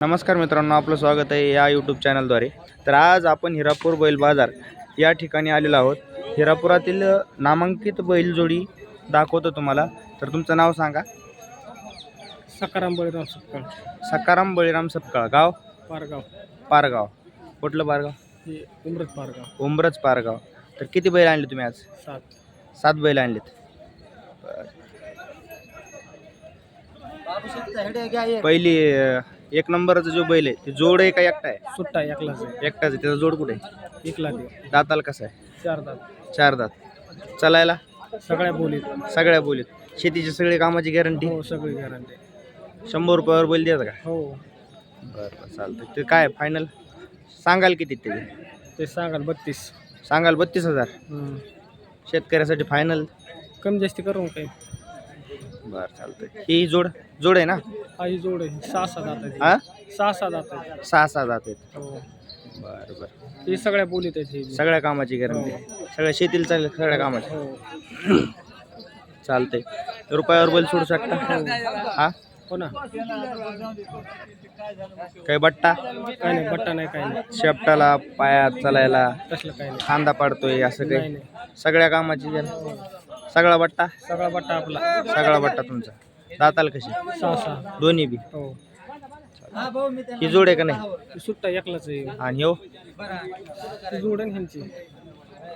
नमस्कार मित्रांनो आपलं स्वागत आहे या यूट्यूब चॅनलद्वारे तर आज आपण हिरापूर बैल बाजार या ठिकाणी आलेलो आहोत. हिरापुरातील नामांकित बैलजोडी दाखवतो तुम्हाला. तर तुमचं नाव सांगा. सकाराम बळीराम सपकाळ. सकाराम बळीराम सपकाळ. गाव? पारगाव. पारगाव. कुठलं पारगाव? हे उमरत पारगाव. उंबरच पारगाव. तर किती बैल आणले तुम्ही आज? सात. सात बैल आणलेत. पहिली एक नंबरचा जो बैल आहे ते जोड आहे का एकटा आहे? सुट्टा एकलाच आहे. एकटाच आहे त्याचा जोड कुठे आहे? एकला देव दाताला कसा आहे? चार दात. चार दात. चलायला? सगळ्या बोलीत. सगळ्या बोलीत. शेतीची सगळी कामाची गॅरंटी हो सगळी गॅरंटी शंभर रुपयावर बैल देतात का? हो. बरं बरं चालतं ते काय फायनल सांगाल किती ते? ते सांगाल बत्तीस. सांगाल बत्तीस हजार? हम्म. शेतकऱ्यासाठी फायनल कमी जास्ती करू काही. बरं चालतं ही जोड जोड आहे ना? हा ही जोड आहे. सहा सहा दात हा? सहा सहा दात सहा सहा जात आहेत. हो. बरं बरं. ही सगळ्या बोलीत आहेत ही. सगळ्या कामाची गॅरंटी. सगळ्या शेतीला चालेल सगळ्या कामाची. हो. चालतंय. रुपयावर बैल सोडू शकता? हा? हो ना. काही बट्टा? काय नाही बट्टा नाही काय नाही. शेपटाला पायात चालायला तसलं काय नाही. खांदा पाडतोय असं नाही काही? नाही सगळ्या कामाची guarantee. सगळा बट्टा? सगळा बट्टा आपला. सगळा बट्टा तुमचा. दाताल कशी? सहा सहा. दोन्ही बी? हो. ही जोड आहे का नाही? ही सुट्टा एकलाच आहे. आणि हो? जोड ह्यांची.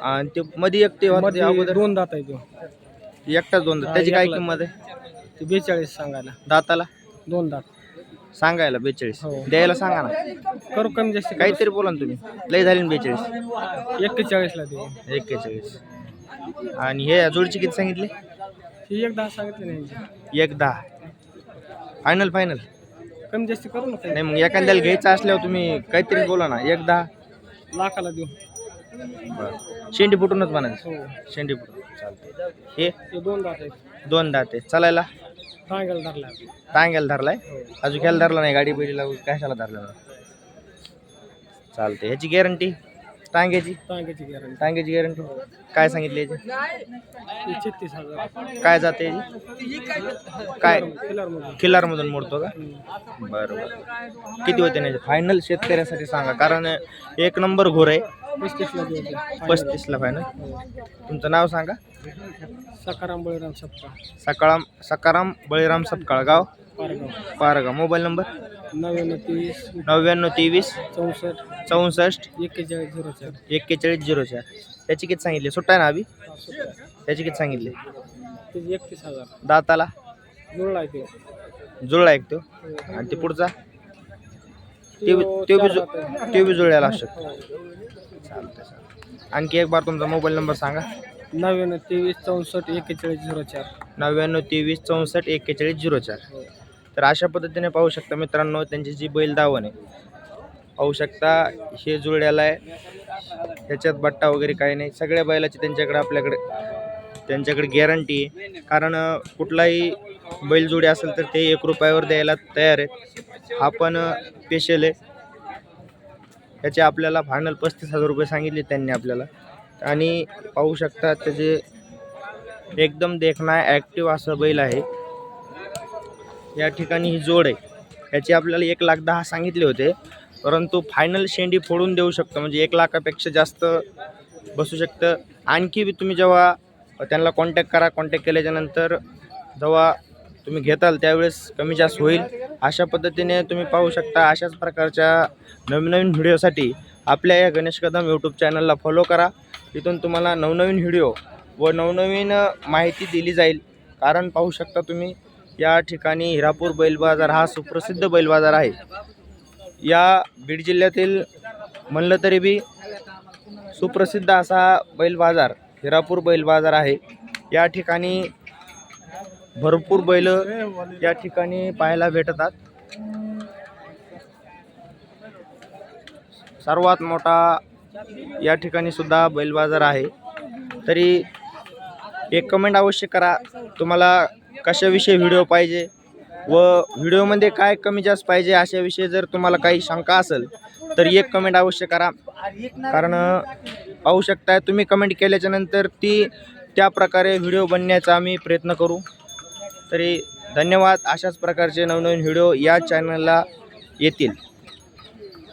आणि ते मध्ये एक ते होतं ते मध्ये अगोदर? दोन दात आहे तो. एकटाच दोन दात. त्याची काय एकला. किंमत आहे? ते बेचाळीस सांगायला. दाताला? दोन दात. सांगायला बेचाळीस. हो. द्यायला सांगा ना. करू कमी जास्त काहीतरी बोला ना तुम्ही. लय झाली ना बेचाळीस? एक्केचाळीसला दे. एक्केचाळीस. आणि हे जोडची किती सांगितले? ही एक दहा सांगितले नाही. एक दहा. फायनल फायनल कमी जास्त करू ना काही नाही मग एखाद्याला घ्यायचं असल्यावर तुम्ही काहीतरी बोला ना. एक दहा. लाखाला देऊ. बरं. शेंडी फुटूनच म्हणायचं. हो. शेंडी फुटून. चालते हे? ते दोन दात आहेत. दोन दात चालायला? सांगायला धरला. टांग्याला धरलाय? हो. अजून घ्यायला धरला नाही. गाडी बैलीला कशाला धरला? चालते ह्याची गॅरंटी? टांग्याची? टांग्याची गॅरंटी टांग्याची गॅरंटी काय सांगितली याची? छत्तीस हजार. काय जाते याची? काय? किल्लारमधून मोडतो का? बरं बरं. किती होते नाही फायनल शेतकऱ्यासाठी सांगा कारण एक नंबर घोर आहे. पस्तीसला ते. पस्तीसला फायनल. तुमचं नाव सांगा. सकाराम बळीराम सप्पा सकाळाम सकाराम बळीराम सपकाळ गाव? पारगाव. पारगाव. Mobile number? नव्याण्णव तेवीस. नव्याण्णव तेवीस. चौसष्ट. चौसष्ट. एक्केचाळीस झिरो चार. एक्केचाळीस झिरो चार. त्याची किती सांगितली? सुट्टा आहे ना अभि? त्याची किती सांगितली? एकतीस हजार. दाताला? जुळला आहे ते. जुळला एक तो? आणि ते पुढचा? ते बी- ते बी जु- ते बी जुळल्याला असू शकतो आणखी एक बार तुमचा मोबाईल नंबर सांगा. नव्याण्णव तेवीस चौसष्ट एक्केचाळीस झिरो चार. नव्याण्णव तेवीस चौसष्ट एक्केचाळीस झिरो चार. तर अशा पद्धतीने पाहू शकता मित्रांनो त्यांची जी बैल दावण आहे पाहू शकता हे जुळल्याला आहे. ह्याच्यात बट्टा वगैरे काही नाही. सगळ्या बैलाची त्यांच्याकडे आपल्याकडे त्यांच्याकडे गॅरंटी आहे. कारण कुठलाही कुठलाही बैलजोडी असेल तर ते एक रुपयावर द्यायला तयार आहेत. हा पण स्पेशल आहे. त्याचे आपल्याला फायनल पस्तीस हजार रुपये सांगितले त्यांनी आपल्याला. आणि पाहू शकता त्याचे एकदम देखणा ॲक्टिव्ह असं बैल आहे. या ठिकाणी ही जोड आहे. याची आपल्याला एक लाख दहा सांगितले होते. परंतु फायनल शेंडी फोडून देऊ शकतो म्हणजे एक लाखापेक्षा जास्त बसू शकतं. आणखी बी तुम्ही जेव्हा त्यांना कॉन्टॅक्ट करा कॉन्टॅक्ट केल्याच्यानंतर जेव्हा तुम्ही घेताल त्यावेळेस कमी जास्त होईल. अशा पद्धतीने तुम्ही पाहू शकता अशाच प्रकारच्या नवीन नवीन व्हिडिओसाठी आपल्या या गणेश कदम यूट्यूब चॅनलला फॉलो करा. तिथून तुम्हाला नवनवीन व्हिडिओ व नवनवीन माहिती दिली जाईल. कारण पाहू शकता तुम्ही या ठिकाणी हिरापूर बैल बाजार हा सुप्रसिद्ध बैल बाजार आहे. या बीड जिल्ह्यातील म्हणलं तरी बी सुप्रसिद्ध असा बैल बाजार हिरापूर बैल बाजार आहे. या ठिकाणी भरपूर बैल या ठिकाणी पाहायला भेटतात. सर्वात मोठा या ठिकाणी सुद्धा बैल बाजार आहे. तरी एक कमेंट अवश्य करा. तुम्हाला कशाविषयी व्हिडिओ पाहिजे व व्हिडिओमध्ये काय कमी जास्त पाहिजे अशाविषयी जर तुम्हाला काही शंका असेल तर एक कमेंट अवश्य करा. कारण पाहू शकताय तुम्ही कमेंट केल्याच्यानंतर ती त्या प्रकारे व्हिडिओ बनण्याचा आम्ही प्रयत्न करू. तरी धन्यवाद अशाच प्रकारचे नवनवीन व्हिडिओ या चॅनलला येतील.